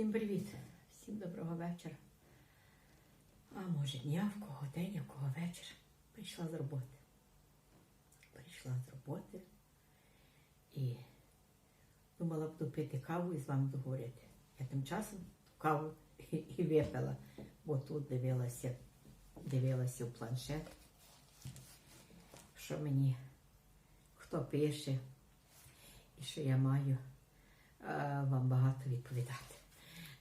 Всім привіт, всім доброго вечора. А може дня, в кого день, в кого вечір. Прийшла з роботи. Прийшла з роботи і думала буду пити каву і з вами договорити. Я тим часом каву і, і випила, бо тут дивилася, дивилася в планшет, що мені хто пише і що я маю е, вам багато відповідати.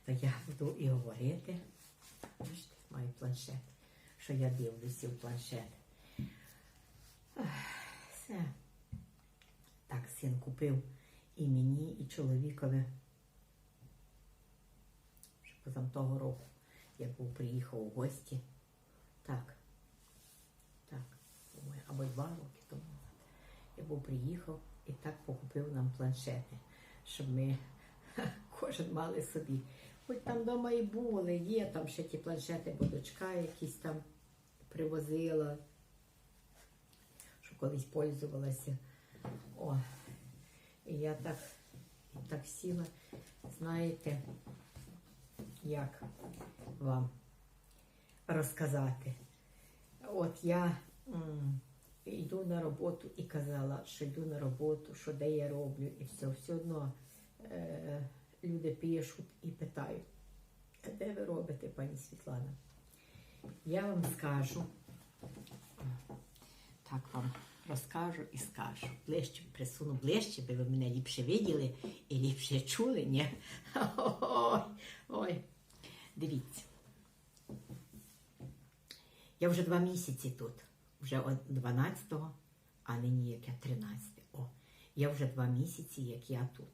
То я буду і говорити. Бачите, маю планшет, що я дивлюся в планшет. Все. Так, син купив і мені, і чоловікові. Ще позам того року я був приїхав у гості. Так. Так, або два роки тому. Я був приїхав і так покупив нам планшети, щоб ми кожен мали собі. Хоч там вдома і були, є там ще ті планшети, бо дочка якісь там привозила, що колись пользувалася. О, і я так, так сіла, знаєте, як вам розказати. От я йду на роботу і казала, що йду на роботу, що де я роблю, і все. Все одно е, люди пишуть і питають, а де ви робите, пані Світлана? Я вам скажу, так вам розкажу і скажу. Ближче присуну ближче, би ви мене ліпше виділи і ліпше чули, ні? Ой, ой. Дивіться. Я вже два місяці тут, вже от 12-го, а нині яке 13. О, я вже два місяці, як я тут.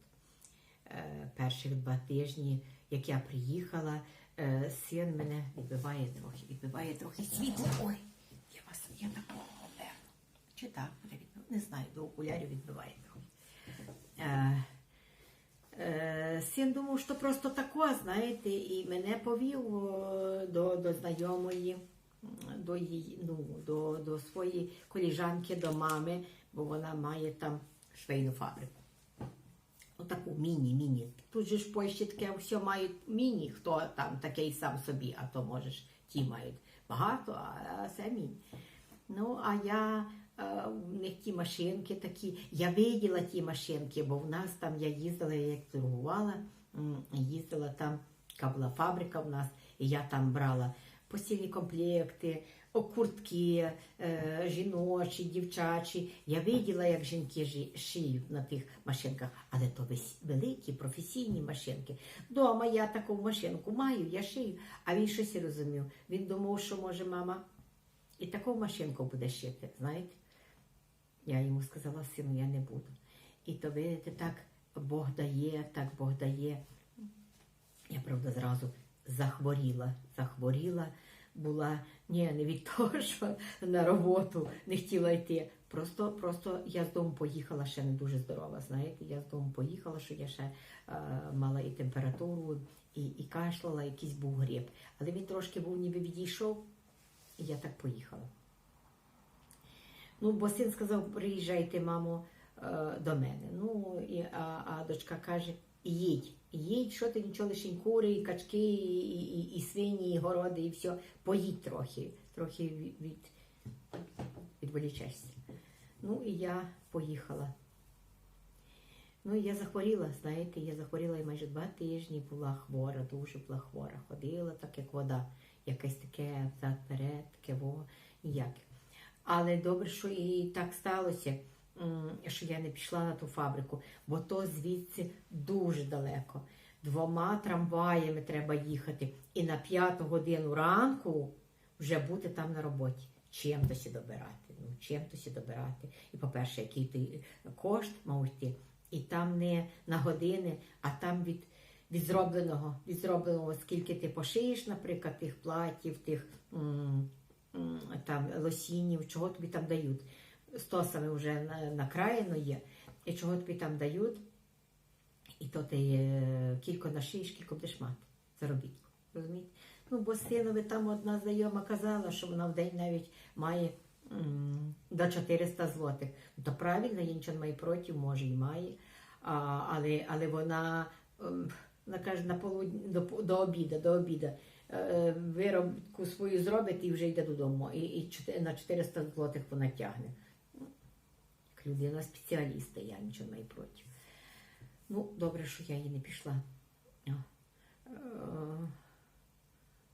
Е, перших два тижні, як я приїхала, е, син мене відбиває трохи, відбиває трохи світло. Ой, я вас я напевно. Чи так буде відбивати? Не знаю, до окулярів відбиває трохи. Е, Син думав, що просто тако, знаєте, і мене повів до, до знайомої, до, її, ну, до, до своєї коліжанки, до мами, бо вона має там швейну фабрику. Отаку міні-міні. Тут же ж в Польщі таке все мають міні, хто там такий сам собі, а то можеш ті мають багато, а, а це міні. Ну, а я е, в них ті машинки такі. Я виділа ті машинки, бо в нас там я їздила, я як торгувала, їздила там, яка була фабрика в нас, і я там брала постільні комплекти, куртки, е, жіночі, дівчачі. Я виділа, як жінки шиють на тих машинках, але то великі професійні машинки. Дома я таку машинку маю, я шию, а він щось розумів. Він думав, що може мама і таку машинку буде шити, знаєте? Я йому сказала, сину, я не буду. І то видите, так Бог дає, так Бог дає. Я, правда, зразу захворіла, захворіла, була ні, не від того, що на роботу не хотіла йти. Просто, просто я з дому поїхала ще не дуже здорова. Знаєте, я з дому поїхала, що я ще е, мала і температуру, і, і кашляла, якийсь був гриб. Але він трошки був ніби відійшов, і я так поїхала. Ну, бо син сказав, приїжджайте, мамо, е, до мене. Ну, і, а, а дочка каже, їдь, їдь, що ти нічого лише кури, і качки, і, і, і свині, і городи, і все. Поїдь трохи, трохи від, від, відволічешся. Ну, і я поїхала. Ну, я захворіла, знаєте, я захворіла і майже два тижні була хвора, дуже була хвора. Ходила так, як вода, якесь таке взад-перед, таке во, ніяке. Але добре, що і так сталося, що я не пішла на ту фабрику, бо то звідси дуже далеко. Двома трамваями треба їхати. І на п'яту годину ранку вже бути там на роботі. Чим то добирати? Ну, чим то добирати? І, по-перше, який ти кошт мав йти. І там не на години, а там від, від зробленого, від зробленого, скільки ти пошиєш, наприклад, тих платів, тих там лосінів, чого тобі там дають. Стосами вже на- накраєно є, і чого тобі там дають, і то ти е, кілько нашиєш, кілько будеш мати заробітку. Розумієте? Ну, бо синові там одна знайома казала, що вона в день навіть має м, до 400 злотих. То правильно, я нічого не маю проти, може і має. А, але, але вона ем, Вона каже, на полудні, до, до обіда, до обіда. Е, Виробку свою зробить і вже йде додому. І, і на 400 злотих вона тягне. Людина спеціаліста, я нічого не проти. Ну, добре, що я її не пішла. Е,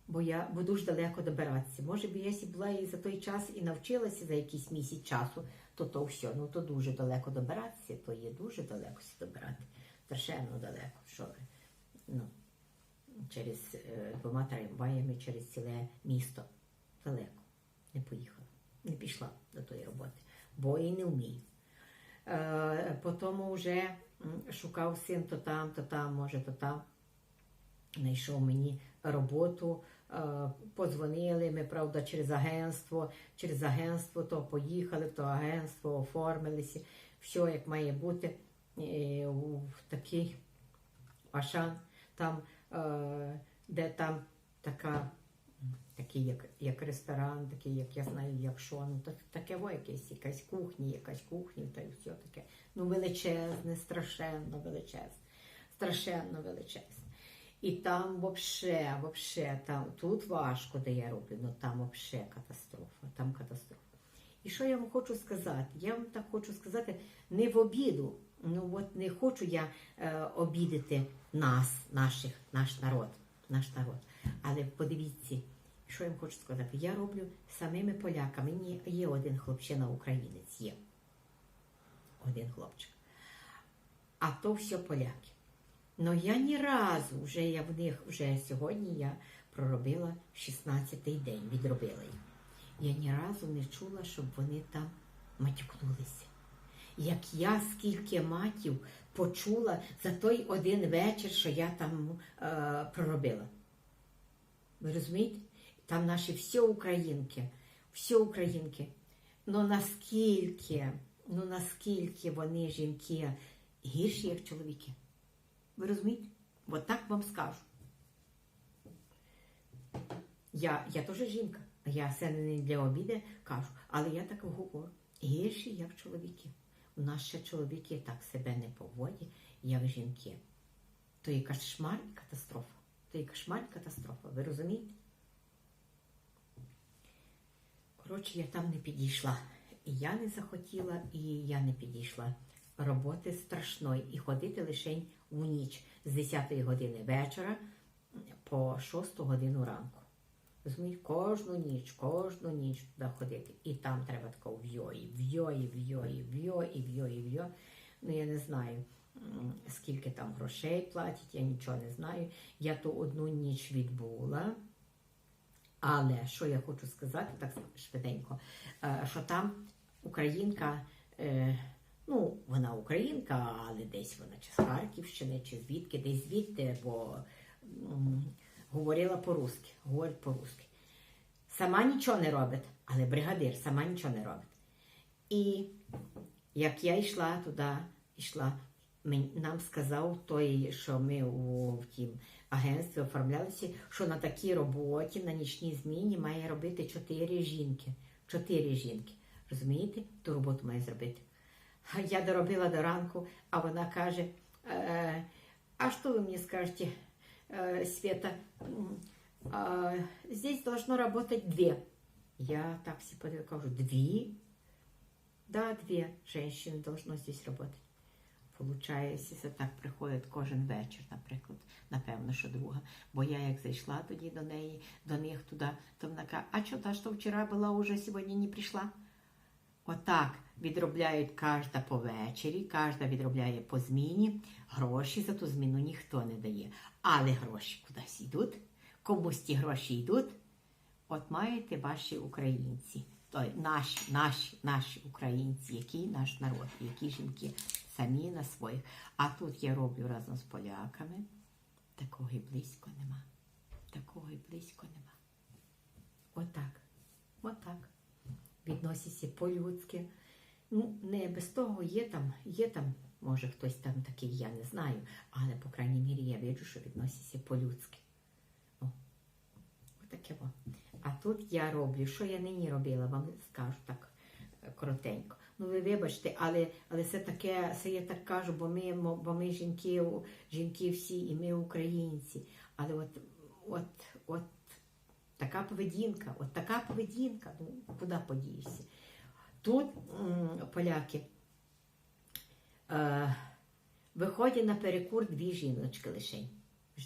Бо я бо дуже далеко добиратися. Може б я була і за той час і навчилася за якийсь місяць часу, то то все. Ну то дуже далеко добиратися, то є дуже далеко добирати. Страшенно далеко. Що ви? Ну, через е, двома трамваями через ціле місто. Далеко. Не поїхала. Не пішла до тої роботи, бо і не вмію. Е, Потім вже шукав син то там, то там, може, то там. Знайшов мені роботу, е, подзвонили, ми, правда, через агентство, через агентство то поїхали в то агентство, оформилися, все як має бути. Е, в такий Ашан, там, де там така, такий як, як ресторан, такий, як я знаю, як що, ну так, таке во якесь, якась кухня, якась кухня, та й все таке. Ну, величезне, страшенно величезне, страшенно величезне. І там вообще, вообще, там тут важко, де я роблю, але там вообще катастрофа, там катастрофа. І що я вам хочу сказати? Я вам так хочу сказати, не в обіду. Ну от не хочу я е, обідати нас, наших, наш народ, наш народ. Але подивіться, що я вам хочу сказати. Я роблю самими поляками. Ні, є один хлопчина українець, є. Один хлопчик. А то все поляки. Ну я ні разу, вже я в них, вже сьогодні я проробила 16-й день, відробила їх. Я ні разу не чула, щоб вони там матюкнулися. Як я скільки матів почула за той один вечір, що я там е, проробила. Ви розумієте? Там наші всі українки, всі українки. Ну наскільки, ну наскільки вони жінки гірші, як чоловіки? Ви розумієте? От так вам скажу. Я, я теж жінка, я це не для обіди кажу, але я так говорю. Гірші, як чоловіки. У нас ще чоловіки так себе не поводять, як жінки. То є кошмар і катастрофа. То є кошмар і катастрофа. Ви розумієте? Коротше, я там не підійшла. І я не захотіла, і я не підійшла. Роботи страшної. І ходити лише в ніч з 10 години вечора по 6 годину ранку. Розумієте, кожну ніч, кожну ніч туди ходити. І там треба тако в'йо, і в'йо, і в'йо, і в'йо, і в'йо, і в'йо. Ну я не знаю, скільки там грошей платять, я нічого не знаю. Я ту одну ніч відбула. Але що я хочу сказати, так швиденько, е, що там українка, е, ну, вона українка, але десь вона чи з Харківщини, чи звідки, десь звідти, бо говорила по-русски, говорить по-русски. Сама нічого не робить, але бригадир сама нічого не робить. І як я йшла туди, йшла, нам сказав той, що ми у в тім агентстві оформлялися, що на такій роботі, на нічній зміні має робити чотири жінки. Чотири жінки. Розумієте? Ту роботу має зробити. Я доробила до ранку, а вона каже: е, а що ви мені скажете, е, Света? А, здесь должно работать две. Я так подивила, кажу, две? Да, две женщины должно здесь работать. Получається, це так приходить кожен вечір, наприклад, напевно, що друга. Бо я як зайшла тоді до неї, до них туди, то вона каже, а що та, що вчора була, уже сьогодні не прийшла? Отак відробляють кожна по вечері, кожна відробляє по зміні. Гроші за ту зміну ніхто не дає. Але гроші кудись йдуть, комусь ті гроші йдуть. От маєте ваші українці, той, наші, наші, наші українці, який наш народ, які жінки самі на своїх. А тут я роблю разом з поляками. Такого і близько нема. Такого і близько нема. Отак. Отак. Відносяться по-людськи. Ну, не без того є там, є там, може хтось там такий, я не знаю, але, по крайній мірі, я бачу, що відносяться по-людськи. О, отаке во. А тут я роблю, що я нині робила, вам скажу так е, коротенько. Ну ви вибачте, але, але це таке, це я так кажу, бо ми, бо ми жінки, жінки всі, і ми українці. Але от, от, от така поведінка, от така поведінка, ну куди подієшся? Тут м, поляки е, виходять на перекур дві жіночки лишень.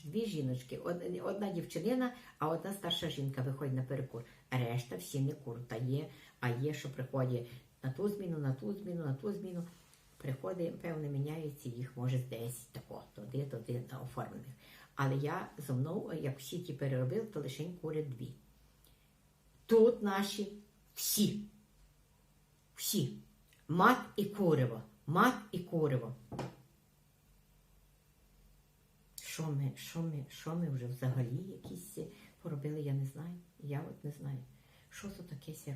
Дві жіночки, Од- одна дівчинина, а одна старша жінка виходить на перекур. Решта всі не кур. Та є, а є, що приходять на ту зміну, на ту зміну, на ту зміну. Приходить, певне, міняється їх, може, з 10 тако, туди, туди оформлених. Але я зо мною, як всі ті переробили, то лише курять дві. Тут наші всі. Всі. Мат і куриво. Мат і куриво. Що ми, що ми, що ми вже взагалі якісь поробили, я не знаю. Я от не знаю. Що це таке сі?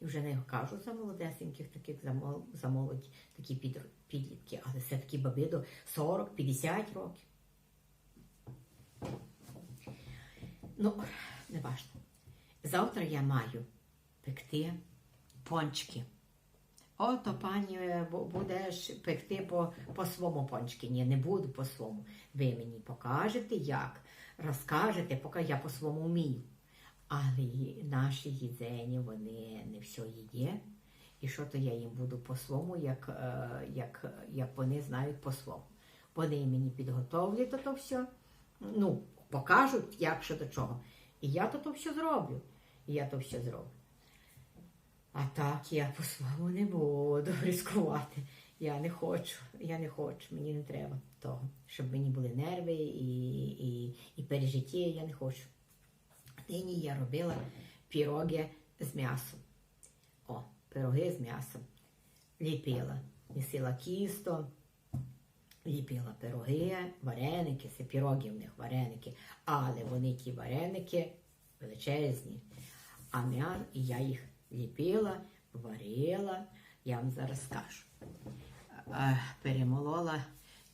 І вже не кажу за молодесеньких, таких за, мол, молодь, такі під, підлітки, але все такі баби до 40-50 років. Ну, не важно. Завтра я маю пекти пончики. Ото, пані, е, будеш пекти по, по своєму пончики. Ні, не буду по своєму. Ви мені покажете, як, розкажете, поки я по своєму вмію. Але наші їдзені, вони не все їдять. І що то я їм буду по своєму, як, е, як, як вони знають по своєму. Вони мені підготовлять то, все, ну, покажуть, як що до чого. І я то все зроблю. І я то все зроблю. А так я по-своєму не буду ризикувати. Я не хочу, я не хочу, мені не треба того, щоб мені були нерви і, і, і пережиття, я не хочу. Нині я робила піроги з м'ясом. О, пироги з м'ясом. Ліпила. Місила кісто, ліпила пироги, вареники, це піроги в них вареники. Але вони ті вареники величезні. А м'я, і я їх ліпила, варила, я вам зараз скажу. Е, Перемолола,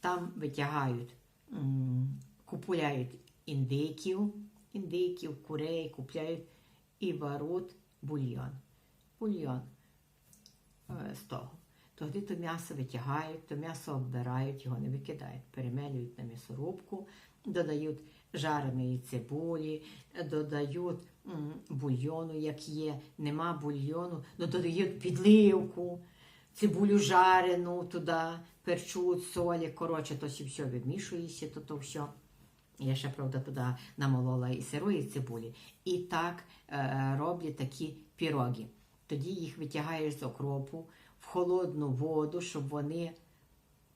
там витягають, купуляють індиків, індиків, курей, купляють і варуть бульйон. Бульйон е, з того. Тоді то м'ясо витягають, то м'ясо оббирають, його не викидають, перемелюють на м'ясорубку, додають жареної цибулі, додають бульйону, як є, нема бульйону, ну, додають підливку, цибулю жарену туди, перчуть, солі, коротше, то все відмішується, то, то все. Я ще, правда, туди намолола і сирої цибулі. І так е, роблять такі піроги. Тоді їх витягаєш з окропу в холодну воду, щоб вони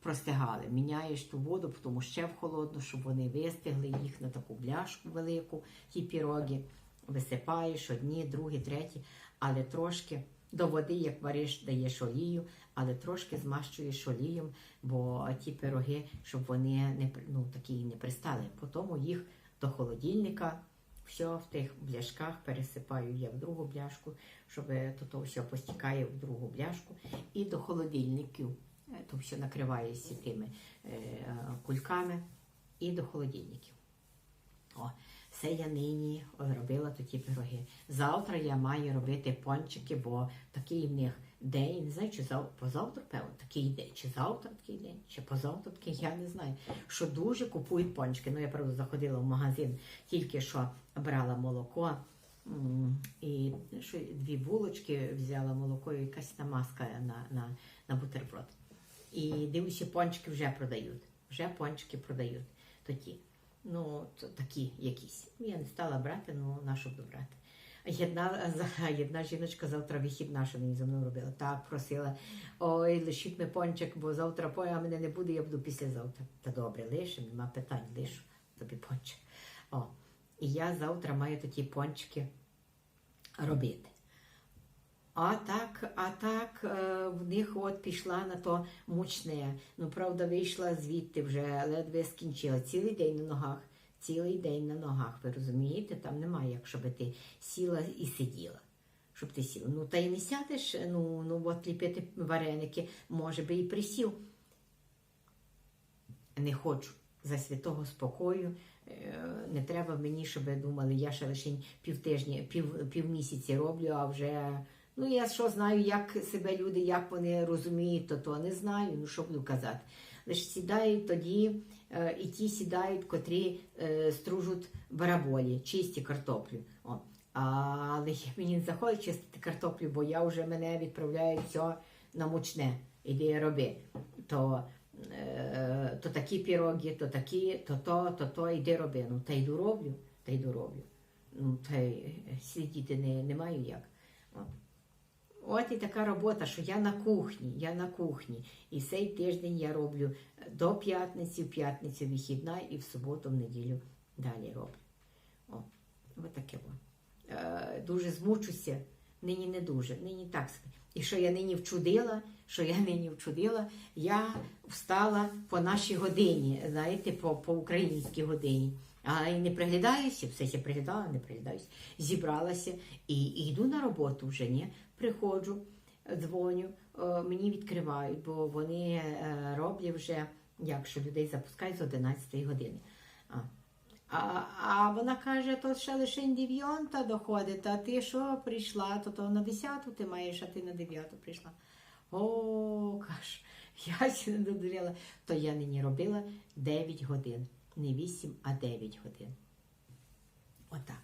простигали. Міняєш ту воду, тому ще в холодну, щоб вони вистигли їх на таку бляшку велику, ті піроги. Висипаєш одні, другі, треті, але трошки до води, як вариш, даєш олію, але трошки змащуєш олієм, бо ті пироги, щоб вони не ну, такі не пристали. Потім їх до холодильника, все в тих бляшках пересипаю я в другу бляшку, щоб то, то все постікає в другу бляшку. І до холодильників, е, то все накривається тими е, кульками, і до холодильників. О, це я нині робила такі пироги. Завтра я маю робити пончики, бо такий в них день, не знаю, чи зав... позавтра, певно, такий день, чи завтра такий день, чи позавтра такий, я не знаю. Що дуже купують пончики. Ну, я правда заходила в магазин, тільки що брала молоко. І що, дві булочки взяла молоко і якась намазка на, на, на бутерброд. І дивлюся, пончики вже продають. Вже пончики продають. Тоді. Ну, то такі якісь. Ну, Я не стала брати, ну на що буду брати. А Єдна, жіночка завтра вихідна, що мені за мною робила. Так просила, ой, лишіть ми пончик, бо завтра пой, а мене не буде, я буду післязавтра. Та добре, лишим, нема питань, лишу тобі пончик. О, і я завтра маю такі пончики робити. А так, а так в них от пішла на то мучне. Ну, правда, вийшла звідти вже, ледве скінчила. Цілий день на ногах, цілий день на ногах. Ви розумієте? Там немає, як щоб ти сіла і сиділа. Щоб ти сіла. Ну, та й не сядеш, ну, ну от ліпити вареники, може би і присів. Не хочу за святого спокою. Е, Не треба мені, щоб думали, я ще лише півтижні, пів, півмісяці роблю, а вже Ну, я що знаю, як себе люди, як вони розуміють, то то не знаю, ну що буду казати. Лише сідають тоді, е, і ті сідають, котрі е, стружуть бараболі, чисті картоплю. О. Але мені не заходить чистити картоплю, бо я вже мене відправляють все на мучне. Іди роби. То, е, то такі піроги, то такі, то то, то то, іди роби. Ну, та йду роблю, та йду роблю. Ну, та сидіти не, не маю як. От. І така робота, що я на кухні, я на кухні. І цей тиждень я роблю до п'ятниці, в п'ятницю вихідна і в суботу, в неділю далі роблю. О, от таке во. Е, дуже змучуся, нині не дуже, нині так. І що я нині вчудила, що я нині вчудила, я встала по нашій годині, знаєте, по, по українській годині. А не приглядаюся, все я приглядала, не приглядаюся. Зібралася і, і йду на роботу вже, ні? Приходжу, дзвоню, е, мені відкривають, бо вони е, роблять вже, як що людей запускають з 11 години. А, а, а вона каже, то ще лише 9 доходить, а ти що прийшла, то, то на 10 ти маєш, а ти на 9 прийшла. О, каже, я ще не додурила. То я нині робила 9 годин. Не 8, а 9 годин. Отак.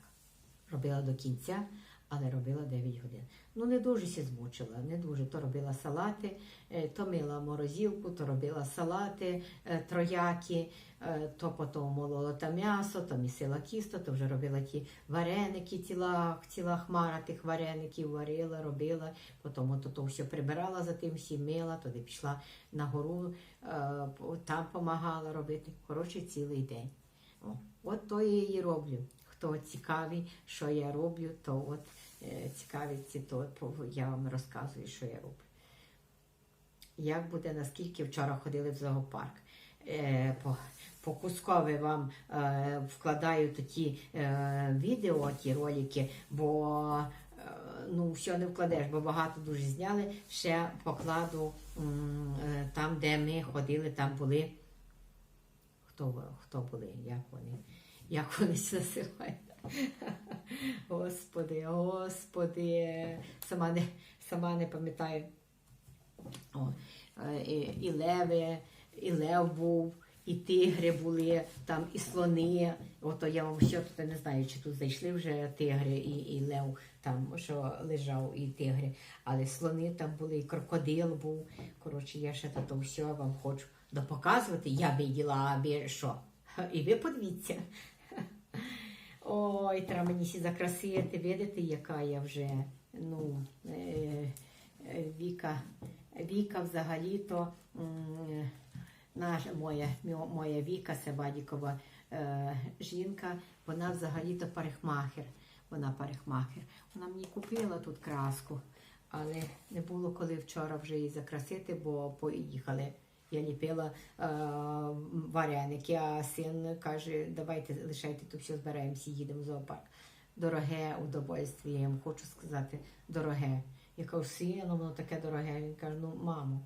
Робила до кінця, але робила 9 годин. Ну, не дуже сі змучила, не дуже. То робила салати, е, то мила морозилку, то робила салати, е, трояки, е, то потім молола та м'ясо, то місила кісто, то вже робила ті вареники, ціла, ціла хмара тих вареників варила, робила, потім ото то все прибирала за тим всім мила, туди пішла на гору, там допомагала робити. Коротше, цілий день. О, от то я її роблю. Хто цікавий, що я роблю, то от е, цікавиться, то я вам розказую, що я роблю. Як буде, наскільки вчора ходили в зоопарк. Е, по, по кускові вам е, вкладаю е, відео, ті ролики, бо ну, все не вкладеш, бо багато дуже зняли. Ще покладу там, де ми ходили, там були. Хто, хто були? Як вони? Як вони це називають? Господи, господи, сама не, сама не пам'ятаю. О, е, і, і леви, і лев був, і тигри були, там, і слони. Ото я вам ще тут не знаю, чи тут зайшли вже тигри і, і лев там, що лежав, і тигри. Але слони там були, і крокодил був. Коротше, я ще то все вам хочу допоказувати. Я виділа, аби що. І ви подивіться. Ой, треба мені сі закрасити, видите, яка я вже, ну, е, е, Віка, Віка взагалі-то, м, наша, моя, моя Віка Себадікова е, жінка, вона взагалі-то парикмахер. Вона парикмахер. Вона мені купила тут краску, але не було коли вчора вже її закрасити, бо поїхали. Я ліпила е, вареники, а син каже, давайте лишайте тут все, збираємося, їдемо в зоопарк. Дороге удовольствие, я вам хочу сказати, дороге. Я кажу, сину, воно таке дороге. Він каже, ну мамо,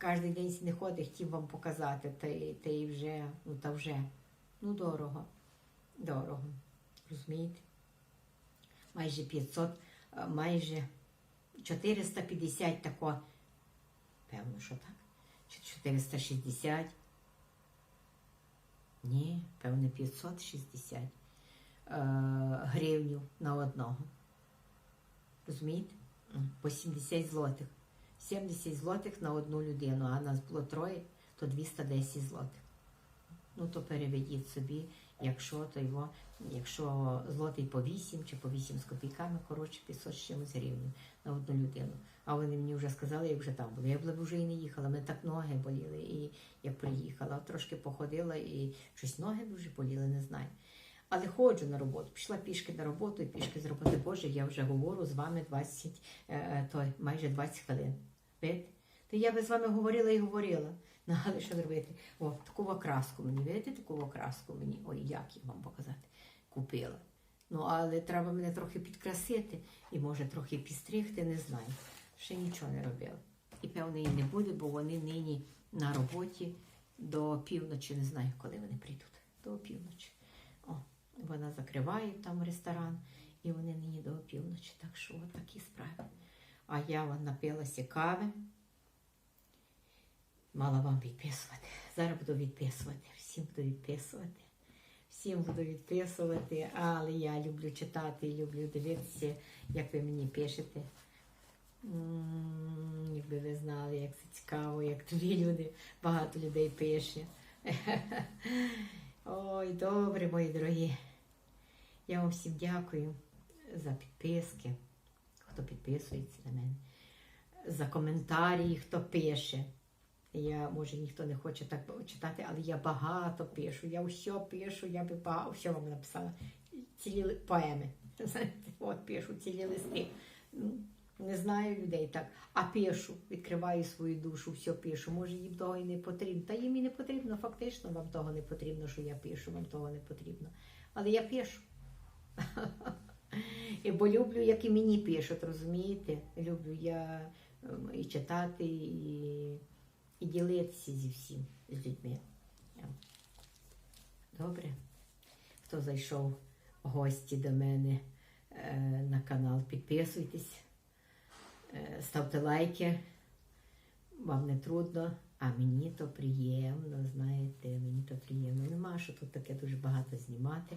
кожен день не ходить, хотів вам показати, та, та й вже, ну та вже. Ну дорого, дорого. Розумієте? Майже 500, е, майже 450 тако, певно, що так. Чи 460? Ні, певне 560 е, гривнів на одного. Розумієте? По 70 злотих. 70 злотих на одну людину, а нас було троє, то 210 злотих. Ну, то переведіть собі, якщо то його, якщо злотий по 8 чи по 8 з копійками, коротше, 500 з чимось гривень на одну людину. А вони мені вже сказали, як вже там були. Я б вже і не їхала, мене так ноги боліли. І я приїхала, трошки походила і щось ноги дуже боліли, не знаю. Але ходжу на роботу, пішла пішки на роботу і пішки з роботи. Боже, я вже говорю з вами 20, е, е, той, майже 20 хвилин. То я би з вами говорила і говорила. Але що зробити? О, таку окраску мені, видите, таку окраску мені. Ой, як її вам показати? Купила. Ну, але треба мене трохи підкрасити і може трохи підстригти, не знаю. Ще нічого не робила. І певно і не буде, бо вони нині на роботі до півночі, не знаю, коли вони прийдуть. До півночі. О, вона закриває там ресторан І вони нині до опівночі. Так що от такі справи. А я напилася кави. Мала вам відписувати. Зараз буду відписувати. Всім буду відписувати. Всім буду відписувати, але я люблю читати люблю дивитися, як ви мені пишете. М, Якби ви знали, як це цікаво, як тобі люди, багато людей пише. Ой, добре, мої дорогі. Я вам всім дякую за підписки, хто підписується на мене, за коментарі, хто пише. Я, може, ніхто не хоче так читати, але я багато пишу. Я все пишу, я би багато все вам написала. Цілі поеми. От пишу цілі листи. Ну, Не знаю людей так. А пишу, відкриваю свою душу, все пишу. Може, їм того і не потрібно. Та їм і не потрібно, фактично вам того не потрібно, що я пишу, вам того не потрібно. Але я пишу. Бо люблю, як і мені пишуть, розумієте? Люблю я ем, і читати, і, і ділитися зі всім, з людьми. Добре. Хто зайшов гості до мене е, на канал, підписуйтесь, е, ставте лайки. Вам не трудно, а мені то приємно, знаєте, мені то приємно. Нема що тут таке дуже багато знімати.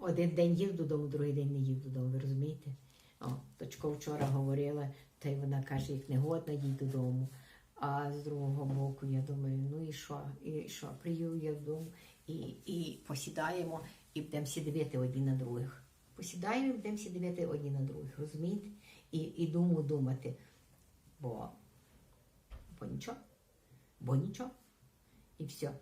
Один день їв додому, другий день не їв додому, ви розумієте? О, дочка вчора говорила, та й вона каже, як не годна, їй додому. А з другого боку, я думаю, ну і що? І що? Я додому і, і посідаємо і будемо дивити одні на других. Посідаємо і будемо всі дивити одні на других, розумієте? І, і думу думати. Бо, бо нічого, бо нічого. І все.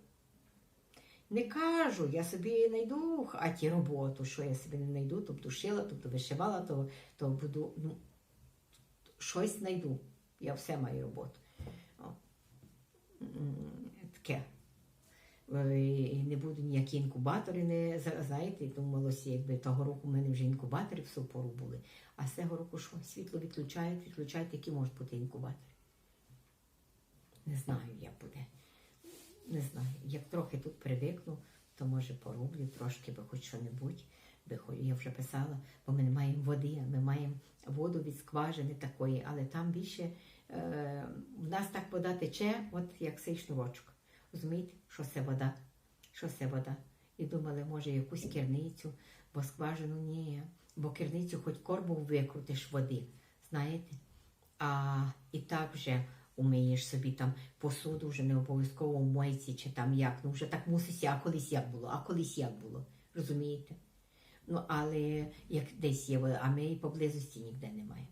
Не кажу, я собі знайду хаті роботу, що я собі не знайду, тобто шила, тобто вишивала, то, то буду, ну, щось знайду. Я все маю роботу. Таке. Е, не буду ніякі інкубатори, не знаєте, думалося, якби того року в мене вже інкубатори в супору були. А з цього року що? Світло відключають, відключають, які можуть бути інкубатори. Не знаю, як буде. Не знаю. Як трохи тут привикну, то може пороблю трошки, би хоч що-небудь. Я вже писала, бо ми не маємо води, ми маємо воду від скважини такої, але там більше в нас так вода тече, от як цей шнурочок. Розумієте, що це вода? Що це вода? І думали, може, якусь керницю, бо скважину ні. Бо керницю хоч корбу викрутиш води, знаєте? А і так вже умієш собі там посуду, вже не обов'язково в мойці чи там як. Ну вже так мусить, а колись як було, а колись як було. Розумієте? Ну, але як десь є а ми і поблизості ніде немає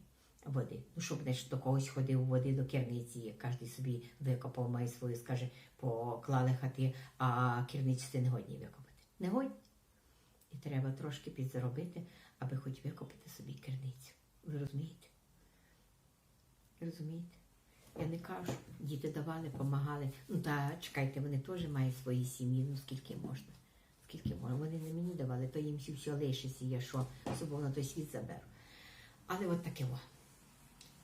води. Ну, щоб десь до когось ходив води до керниці, як кожен собі викопав, має свою, скаже, поклали хати, а керницю не годні викопати. Не годні. І треба трошки підзаробити, аби хоч викопати собі керницю. Ви розумієте? Розумієте? Я не кажу, діти давали, допомагали. Ну та чекайте, вони теж мають свої сім'ї, ну скільки можна. Скільки можна. Вони не мені давали, то їм все лишиться, я що собою на той світ заберу. Але от таке о.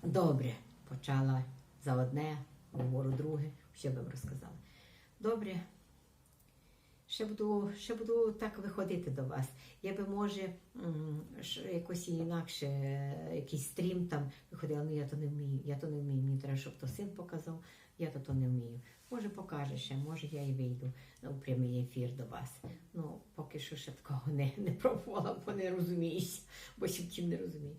Добре, почала за одне, говорю друге, що би вам розказала. Добре. Ще буду, ще буду так виходити до вас. Я би, може, якось інакше, якийсь стрім там виходила, ну я то не вмію, я то не вмію. Мені треба, щоб то син показав, я то то не вмію. Може, покаже ще, може я і вийду у прямий ефір до вас. Ну, поки що ще такого не, не пробувала, бо не розуміюся, бо ще втім не розумію.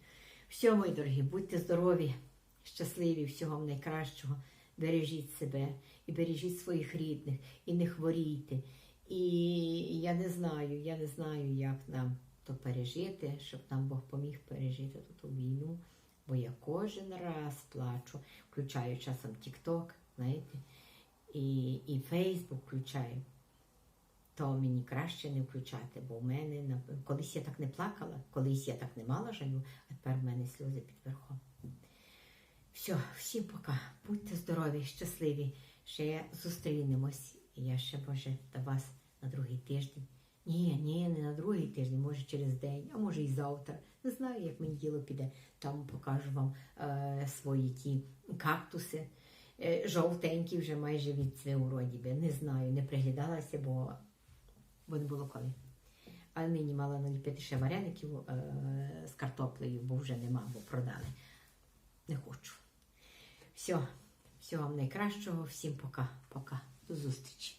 Все, мої дорогі, будьте здорові, щасливі, всього вам найкращого. Бережіть себе і бережіть своїх рідних, і не хворійте. І я не знаю, я не знаю, як нам то пережити, щоб нам Бог поміг пережити ту війну. Бо я кожен раз плачу, включаю часом TikTok, знаєте, і, і Facebook включаю. То мені краще не включати, бо в мене колись я так не плакала, колись я так не мала жалю, а тепер в мене сльози під верхом. Все, всім пока. Будьте здорові, щасливі. Ще зустрінемось. Я ще, може, до вас на другий тиждень. Ні, ні, не на другий тиждень, може через день, а може і завтра. Не знаю, як мені діло піде. Там покажу вам е, свої ті кактуси. Е, жовтенькі вже майже відцвів вроді би. Не знаю, не приглядалася, бо, бо не було коли. А нині мала наліпити ще вареників е, з картоплею, бо вже нема, бо продали. Не хочу. Все, всього вам найкращого, всім пока, пока. До зустрічі.